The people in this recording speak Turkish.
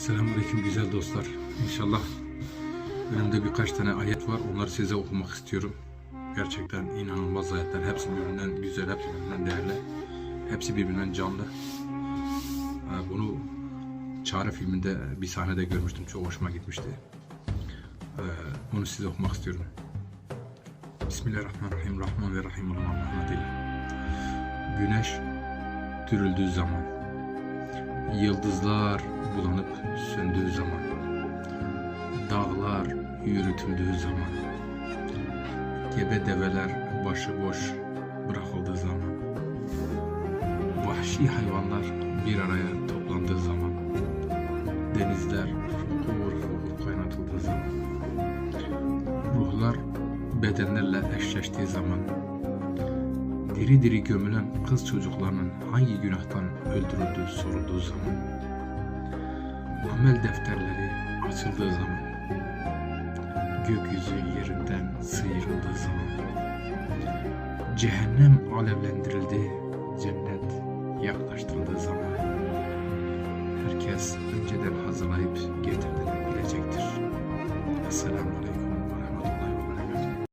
Selamünaleyküm güzel dostlar. İnşallah önümde birkaç tane ayet var. Onları size okumak istiyorum. Gerçekten inanılmaz ayetler. Hepsi birbirinden güzel, hepsi birbirinden değerli. Hepsi birbirinden canlı. Ee, Bunu Çare filminde bir sahnede görmüştüm. Çok hoşuma gitmişti. Ee, Bunu size okumak istiyorum. Bismillahirrahmanirrahim. Rahman ve Rahim olan Allah'ın adıyla. Güneş dürüldüğü zaman Yıldızlar zaman, dağlar yürütüldüğü zaman, gebe develer başıboş bırakıldığı zaman, vahşi hayvanlar bir araya toplandığı zaman, denizler fokur fokur kaynatıldığı zaman, ruhlar bedenlerle eşleştiği zaman, diri diri gömülen kız çocuklarının hangi günahtan öldürüldüğü sorulduğu zaman, amel defterleri açıldığı zaman, gökyüzü yerinden sıyrıldığı zaman cehennem alevlendirildi, cennet yaklaştırıldığı zaman herkes önceden hazırlayıp getirdiğini bilecektir. Esselamu Aleyküm.